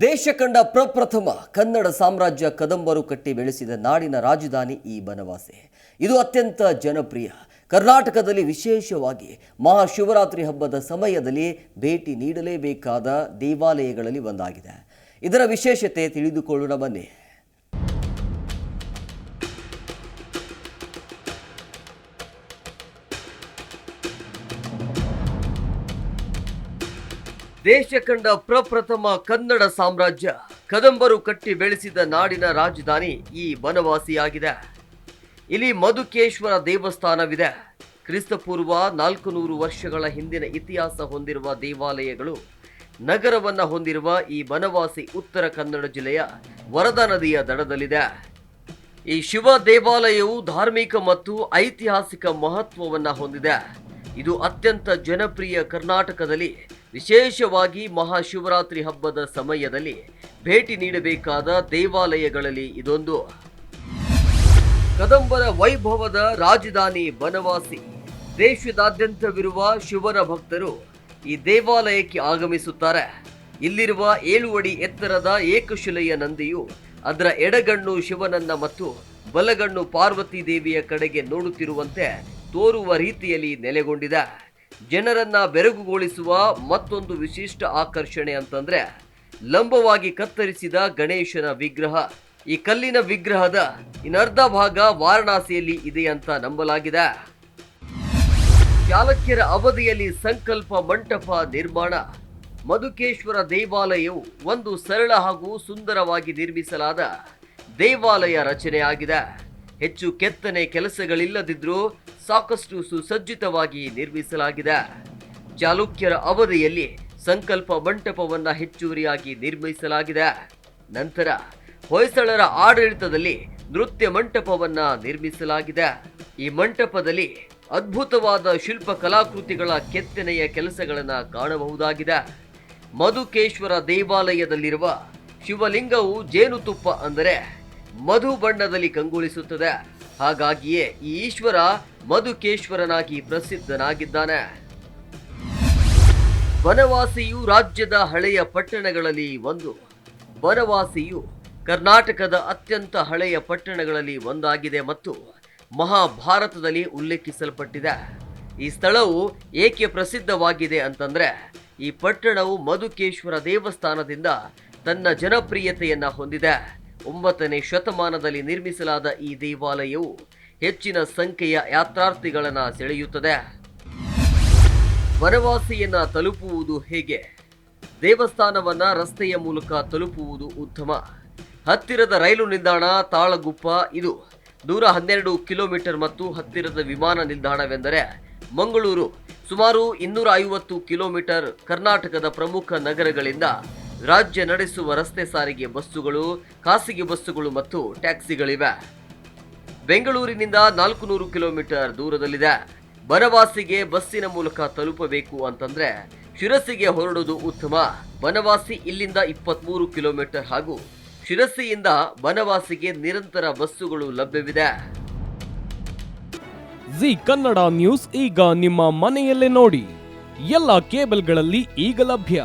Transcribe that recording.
ದೇಶ ಕಂಡ ಪ್ರಪ್ರಥಮ ಕನ್ನಡ ಸಾಮ್ರಾಜ್ಯ ಕದಂಬರು ಕಟ್ಟಿ ಬೆಳೆಸಿದ ನಾಡಿನ ರಾಜಧಾನಿ ಈ ಬನವಾಸಿ. ಇದು ಅತ್ಯಂತ ಜನಪ್ರಿಯ. ಕರ್ನಾಟಕದಲ್ಲಿ ವಿಶೇಷವಾಗಿ ಮಹಾಶಿವರಾತ್ರಿ ಹಬ್ಬದ ಸಮಯದಲ್ಲಿ ಭೇಟಿ ನೀಡಲೇಬೇಕಾದ ದೇವಾಲಯಗಳಲ್ಲಿ ಒಂದಾಗಿದೆ. ಇದರ ವಿಶೇಷತೆ ತಿಳಿದುಕೊಳ್ಳೋಣ ಬನ್ನಿ. ದೇಶ ಕಂಡ ಪ್ರಪ್ರಥಮ ಕನ್ನಡ ಸಾಮ್ರಾಜ್ಯ. ಕದಂಬರು ಕಟ್ಟಿ ಬೆಳೆಸಿದ ನಾಡಿನ ರಾಜಧಾನಿ ಈ ಬನವಾಸಿಯಾಗಿದೆ ಇಲ್ಲಿ ಮಧುಕೇಶ್ವರ ದೇವಸ್ಥಾನವಿದೆ. ಕ್ರಿಸ್ತಪೂರ್ವ ನಾಲ್ಕು ನೂರು ವರ್ಷಗಳ ಹಿಂದಿನ ಇತಿಹಾಸ ಹೊಂದಿರುವ ದೇವಾಲಯಗಳು ನಗರವನ್ನು ಹೊಂದಿರುವ ಈ ಬನವಾಸಿ ಉತ್ತರ ಕನ್ನಡ ಜಿಲ್ಲೆಯ ವರದಾ ನದಿಯ ದಡದಲ್ಲಿದೆ. ಈ ಶಿವ ದೇವಾಲಯವು ಧಾರ್ಮಿಕ ಮತ್ತು ಐತಿಹಾಸಿಕ ಮಹತ್ವವನ್ನು ಹೊಂದಿದೆ. ಇದು ಅತ್ಯಂತ ಜನಪ್ರಿಯ ಕರ್ನಾಟಕದಲ್ಲಿ ವಿಶೇಷವಾಗಿ ಮಹಾಶಿವರಾತ್ರಿ ಹಬ್ಬದ ಸಮಯದಲ್ಲಿ ಭೇಟಿ ನೀಡಬೇಕಾದ ದೇವಾಲಯಗಳಲ್ಲಿ ಇದೊಂದು. ಕದಂಬರ ವೈಭವದ ರಾಜಧಾನಿ ಬನವಾಸಿ. ದೇಶದಾದ್ಯಂತವಿರುವ ಶಿವನ ಭಕ್ತರು ಈ ದೇವಾಲಯಕ್ಕೆ ಆಗಮಿಸುತ್ತಾರೆ. ಇಲ್ಲಿರುವ ಏಳು ಅಡಿ ಎತ್ತರದ ಏಕಶಿಲೆಯ ನಂದಿಯು ಅದರ ಎಡಗಣ್ಣು ಶಿವನನ್ನ ಮತ್ತು ಬಲಗಣ್ಣು ಪಾರ್ವತಿ ದೇವಿಯ ಕಡೆಗೆ ನೋಡುತ್ತಿರುವಂತೆ ತೋರುವ ರೀತಿಯಲ್ಲಿ ನೆಲೆಗೊಂಡಿದೆ. ಜನರನ್ನ ಬೆರಗುಗೊಳಿಸುವ ಮತ್ತೊಂದು ವಿಶಿಷ್ಟ ಆಕರ್ಷಣೆ ಅಂತಂದ್ರೆ ಲಂಬವಾಗಿ ಕತ್ತರಿಸಿದ ಗಣೇಶನ ವಿಗ್ರಹ. ಈ ಕಲ್ಲಿನ ವಿಗ್ರಹದ ಇನ್ನರ್ಧ ಭಾಗ ವಾರಣಾಸಿಯಲ್ಲಿ ಇದೆ ಅಂತ ನಂಬಲಾಗಿದೆ. ಚಾಲಕ್ಯರ ಅವಧಿಯಲ್ಲಿ ಸಂಕಲ್ಪ ಮಂಟಪ ನಿರ್ಮಾಣ. ಮಧುಕೇಶ್ವರ ದೇವಾಲಯವು ಒಂದು ಸರಳ ಹಾಗೂ ಸುಂದರವಾಗಿ ನಿರ್ಮಿಸಲಾದ ದೇವಾಲಯ ರಚನೆಯಾಗಿದೆ. ಹೆಚ್ಚು ಕೆತ್ತನೆ ಕೆಲಸಗಳಿಲ್ಲದಿದ್ರೂ ಸಾಕಷ್ಟು ಸುಸಜ್ಜಿತವಾಗಿ ನಿರ್ಮಿಸಲಾಗಿದೆ. ಚಾಲುಕ್ಯರ ಅವಧಿಯಲ್ಲಿ ಸಂಕಲ್ಪ ಮಂಟಪವನ್ನು ಹೆಚ್ಚುವರಿಯಾಗಿ ನಿರ್ಮಿಸಲಾಗಿದೆ. ನಂತರ ಹೊಯ್ಸಳರ ಆಡಳಿತದಲ್ಲಿ ನೃತ್ಯ ಮಂಟಪವನ್ನು ನಿರ್ಮಿಸಲಾಗಿದೆ. ಈ ಮಂಟಪದಲ್ಲಿ ಅದ್ಭುತವಾದ ಶಿಲ್ಪ ಕಲಾಕೃತಿಗಳ ಕೆತ್ತನೆಯ ಕೆಲಸಗಳನ್ನು ಕಾಣಬಹುದಾಗಿದೆ. ಮಧುಕೇಶ್ವರ ದೇವಾಲಯದಲ್ಲಿರುವ ಶಿವಲಿಂಗವು ಜೇನುತುಪ್ಪ ಅಂದರೆ ಮಧು ಬಣ್ಣದಲ್ಲಿ ಕಂಗೊಳಿಸುತ್ತದೆ ಹಾಗಾಗಿಯೇ ಈ ಈಶ್ವರ ಮಧುಕೇಶ್ವರನಾಗಿ ಪ್ರಸಿದ್ಧನಾಗಿದ್ದಾನೆ. ಬನವಾಸಿಯು ರಾಜ್ಯದ ಹಳೆಯ ಪಟ್ಟಣಗಳಲ್ಲಿ ಒಂದು. ಬನವಾಸಿಯು ಕರ್ನಾಟಕದ ಅತ್ಯಂತ ಹಳೆಯ ಪಟ್ಟಣಗಳಲ್ಲಿ ಒಂದಾಗಿದೆ ಮತ್ತು ಮಹಾಭಾರತದಲ್ಲಿ ಉಲ್ಲೇಖಿಸಲ್ಪಟ್ಟಿದೆ. ಈ ಸ್ಥಳವು ಏಕೆ ಪ್ರಸಿದ್ಧವಾಗಿದೆ ಅಂತಂದ್ರೆ, ಈ ಪಟ್ಟಣವು ಮಧುಕೇಶ್ವರ ದೇವಸ್ಥಾನದಿಂದ ತನ್ನ ಜನಪ್ರಿಯತೆಯನ್ನು ಹೊಂದಿದೆ. ಒಂಬತ್ತನೇ ಶತಮಾನದಲ್ಲಿ ನಿರ್ಮಿಸಲಾದ ಈ ದೇವಾಲಯವು ಹೆಚ್ಚಿನ ಸಂಖ್ಯೆಯ ಯಾತ್ರಾರ್ಥಿಗಳನ್ನು ಸೆಳೆಯುತ್ತದೆ. ವನವಾಸಿಯನ್ನ ತಲುಪುವುದು ಹೇಗೆ? ದೇವಸ್ಥಾನವನ್ನ ರಸ್ತೆಯ ಮೂಲಕ ತಲುಪುವುದು ಉತ್ತಮ. ಹತ್ತಿರದ ರೈಲು ನಿಲ್ದಾಣ ತಾಳಗುಪ್ಪ ಇದು ನೂರ ಹನ್ನೆರಡು ಕಿಲೋಮೀಟರ್ ಮತ್ತು ಹತ್ತಿರದ ವಿಮಾನ ನಿಲ್ದಾಣವೆಂದರೆ ಮಂಗಳೂರು, ಸುಮಾರು ಇನ್ನೂರ ಐವತ್ತು ಕಿಲೋಮೀಟರ್ ಕರ್ನಾಟಕದ ಪ್ರಮುಖ ನಗರಗಳಿಂದ ರಾಜ್ಯ ನಡೆಸುವ ರಸ್ತೆ ಸಾರಿಗೆ ಬಸ್ಸುಗಳು, ಖಾಸಗಿ ಬಸ್ಸುಗಳು ಮತ್ತು ಟ್ಯಾಕ್ಸಿಗಳಿವೆ. ಬೆಂಗಳೂರಿನಿಂದ ನಾಲ್ಕು ನೂರು ಕಿಲೋಮೀಟರ್ ದೂರದಲ್ಲಿದೆ. ಬನವಾಸಿಗೆ ಬಸ್ಸಿನ ಮೂಲಕ ತಲುಪಬೇಕು ಅಂತಂದ್ರೆ ಶಿರಸಿಗೆ ಹೊರಡುವುದು ಉತ್ತಮ. ಬನವಾಸಿ ಇಲ್ಲಿಂದ ಇಪ್ಪತ್ಮೂರು ಕಿಲೋಮೀಟರ್ ಹಾಗೂ ಶಿರಸಿಯಿಂದ ಬನವಾಸಿಗೆ ನಿರಂತರ ಬಸ್ಸುಗಳು ಲಭ್ಯವಿದೆ. ಜಿ ಕನ್ನಡ ನ್ಯೂಸ್ ಈಗ ನಿಮ್ಮ ಮನೆಯಲ್ಲೇ ನೋಡಿ. ಎಲ್ಲ ಕೇಬಲ್ಗಳಲ್ಲಿ ಈಗ ಲಭ್ಯ.